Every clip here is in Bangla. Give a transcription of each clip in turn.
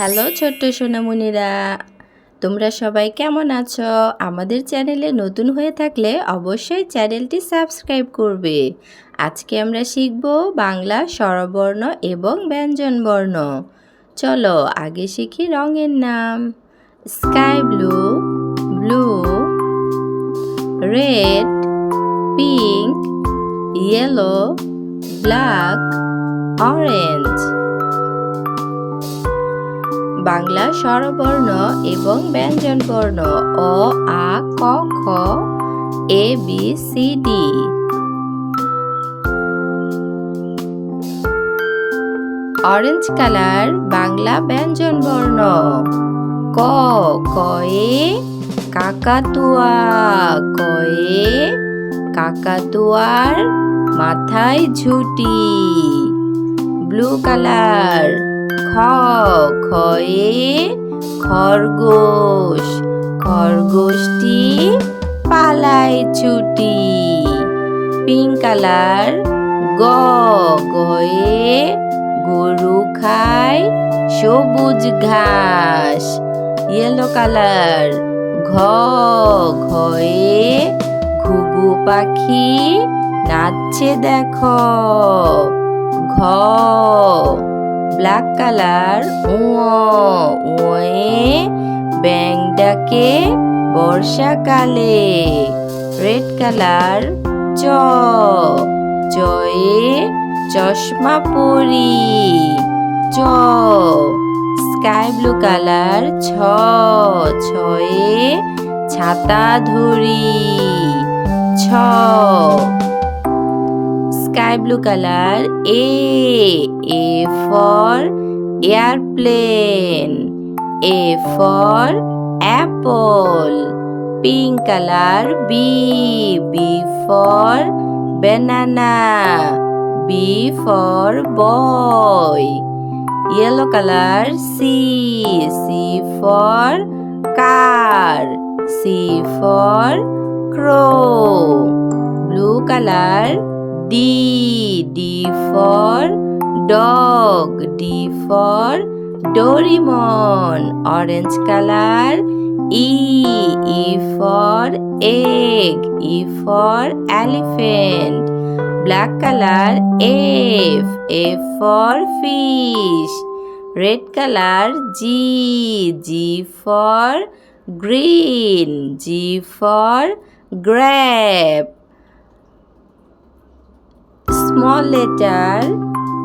হ্যালো ছোট্ট সোনামণিরা, তোমরা সবাই কেমন আছো? আমাদের চ্যানেলে নতুন হয়ে থাকলে অবশ্যই চ্যানেলটি সাবস্ক্রাইব করবে। আজকে আমরা শিখব বাংলা স্বরবর্ণ এবং ব্যঞ্জনবর্ণ। চলো আগে শিখি রঙের নাম। Sky blue blue, red, pink, yellow, black, orange. Bangla স্বরবর্ণ এবং ব্যঞ্জনবর্ণ অ, আ, ক, খ, A, B, C, D. Orange colour Bangla ব্যঞ্জনবর্ণ। ক, কয়ে কাকাতুয়া, কয়ে কাকাতুয়ার মাথায় ঝুটি। ব্লু কালার খ খয়ে খরগোশ। খরগোশটি পালায় ছুটি। পিঙ্ক কালার, গ গয়ে গরু খায় সবুজ ঘাস। ইয়েলো কালার, ঘ ঘয়ে ঘুঘু পাখি নাচছে দেখো। ঘ ব্ল্যাক কালার উয়ে ব্যাং ডাকে বর্ষাকালে রেড কালার চ। চয়ে চশমা পরি। চ। স্কাই ব্লু কালার ছ। ছয়ে ছাতা ধরি। ছ। Sky blue color A A for airplane A for apple pink color B B for banana B for boy yellow color C C for car C for crow blue color D D for dog D for Doraemon orange color E E for egg E for elephant black color F F for fish red color G G for green G for grape small letter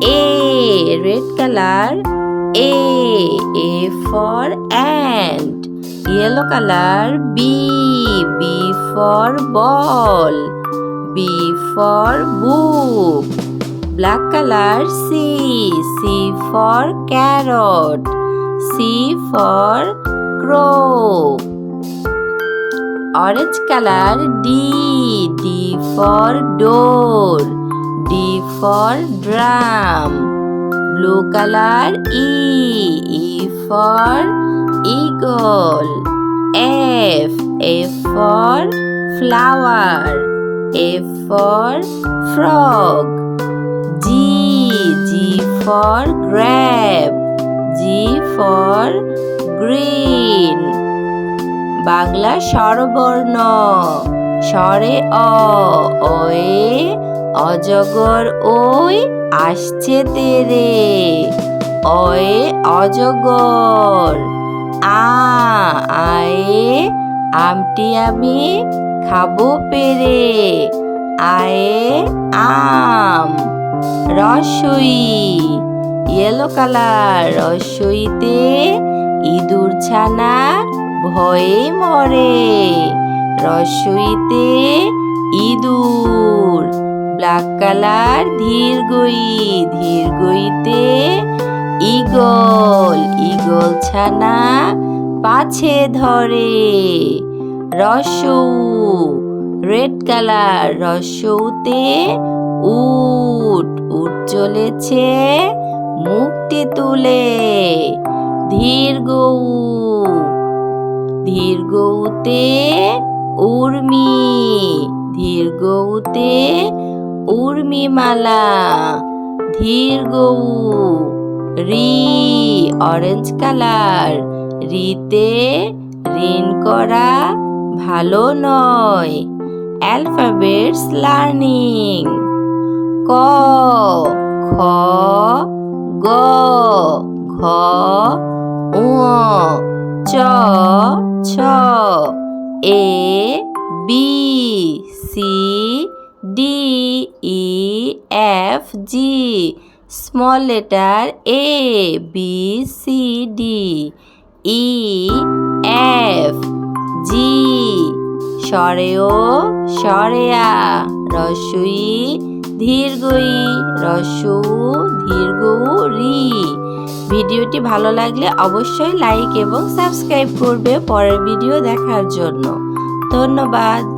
A red color A A for ant yellow color B B for ball B for book black color C C for carrot C for crow orange color D D for door D for drum. Blue color E. E for eagle. F. F for flower. F for frog. G. G for grape. G for green. Bangla স্বরবর্ণ স্বরে অ অয়ে অজগর ওই আসছে তেরে অয়ে অজগর। আ, আয়ে, আমটি আমি খাব পেরে। আয়ে, আম, রসই ইয়েলো কালার রসইতে ইঁদুর ছানা ভয়ে মরে। রসইতে ইঁদুর। ব্ল্যাক কালার ধীর গই, ধীর গইতে ইগল ইগল ছানা পাছে ধরে। রসৌ, রেড কালার, রসৌতে উট উট চলেছে মুক্তি তুলে। ধীর গৌ, ধীর গৌতে উর্মি, ধীর গৌতে উর্মিমালা ধীর গৌ রি অরেঞ্জ কালার রিতে ঋণ করা ভালো নয়। অ্যালফাবেটস লার্নিং ক, খ, গ, ঘ উ চ, ছ, A, B, C, D G. Small letter A, B, C, D, E, F, G স্বরেও স্বরেয়া রস্বই দীর্ঘই রস্যু দীর্ঘ রি। ভিডিওটি ভালো লাগলে অবশ্যই লাইক এবং সাবস্ক্রাইব করবে পরের ভিডিও দেখার জন্য। ধন্যবাদ।